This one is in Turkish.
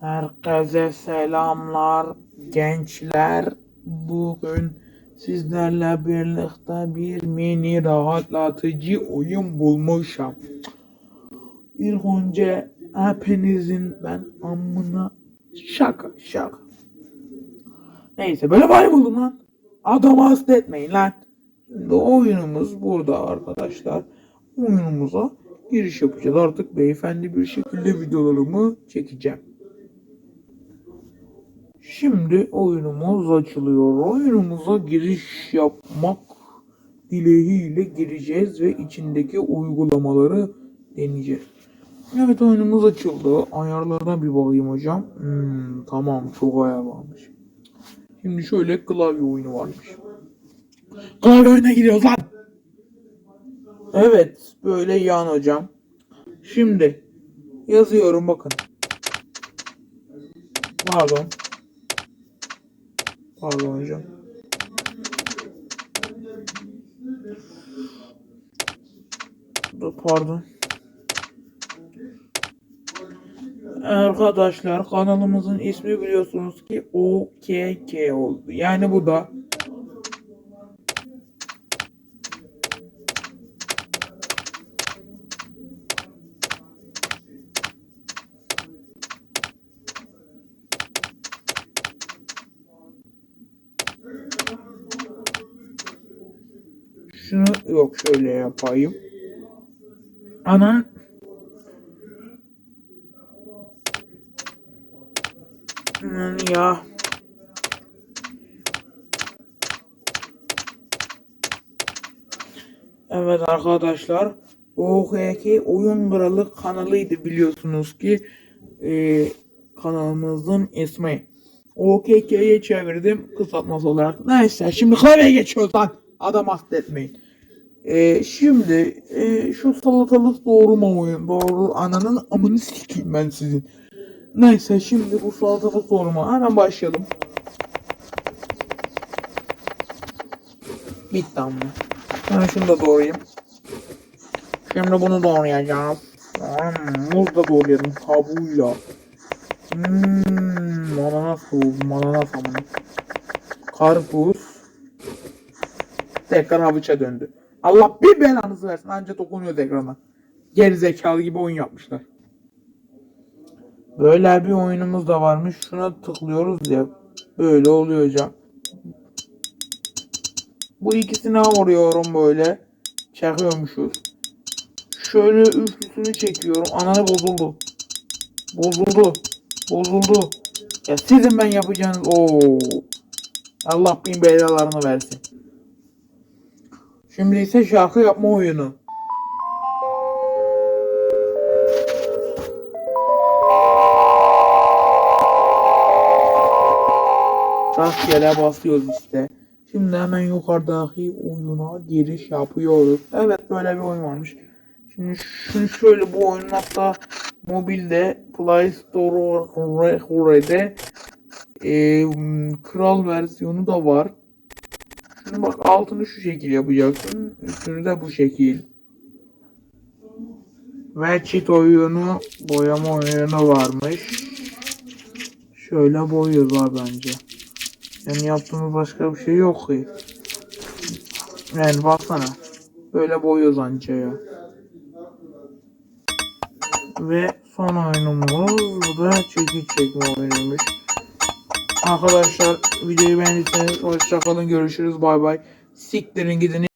Herkese selamlar gençler. Bugün sizlerle birlikte bir mini rahatlatıcı oyun bulmuşum. İlk önce hepinizin ben amına şaka şaka. Neyse böyle bari buldum lan. Adamı hasta etmeyin lan. Şimdi oyunumuz burada arkadaşlar. Oyunumuza giriş yapacağız. Artık beyefendi bir şekilde videolarımı çekeceğim. Şimdi oyunumuz açılıyor. Oyunumuza giriş yapmak dileğiyle gireceğiz ve içindeki uygulamaları deneyeceğiz. Evet oyunumuz açıldı. Ayarlarına bir bakayım hocam. Hmm, tamam çok ayar varmış. Şimdi şöyle klavye oyunu varmış. Klavye oyuna giriyoruz lan. Evet böyle yan hocam. Şimdi yazıyorum bakın. Pardon. Pardon hocam. Pardon. Arkadaşlar kanalımızın ismi biliyorsunuz ki OKK oldu. Yani bu da şunu yok şöyle yapayım. Ana Aman ya. Evet arkadaşlar. OKK Oyun Kralı kanalıydı biliyorsunuz ki e, kanalımızın ismi. OKK'ye çevirdim kısaltması olarak. Neyse şimdi klavyeye geçiyoruz lan. Adam hasta etmeyin. E, şimdi e, şu salatalık doğrama oyun. Doğru ananın amını sikeyim ben sizin. Neyse şimdi bu salatalık doğrama hemen başlayalım. Bitti ama. Ben şunu da doğrayayım. Şimdi bunu doğrayacağım. Hmm, muz da doğrayalım kabuğuyla. Hmm, ananas oldu, ananas amına. Karpuz. Tekrar havuça döndü. Allah bir belanızı versin anca dokunuyor ekrana. Geri zekalı gibi oyun yapmışlar. Böyle bir oyunumuz da varmış. Şuna tıklıyoruz ya. Böyle oluyor hocam. Bu ikisine vuruyorum böyle. Çekiyormuşuz. Şöyle üçlüsünü çekiyorum. Ananı bozuldu. Bozuldu. Bozuldu. Ya sizin ben yapacağınız. Oo. Allah bin belalarını versin. Şimdi ise şarkı yapma oyunu. Rastgele basıyoruz işte. Şimdi hemen yukarıdaki oyuna giriş yapıyoruz. Evet böyle bir oyun varmış. Şimdi şunu şöyle bu oyunun hatta mobilde Play Store'de e, kral versiyonu da var. Şimdi bak altını şu şekil yapacaksın. Üstünü de bu şekil. Ve çit oyunu boyama oyunu varmış. Şöyle boyuyoruz abi bence. Yani yaptığımız başka bir şey yok ki. Yani baksana. Böyle boyuyoruz anca ya. Ve son oyunumuz bu da çekiç çekme oyunuymuş. Arkadaşlar videoyu beğendiyseniz hoşçakalın görüşürüz bay bay. Siktirin gidin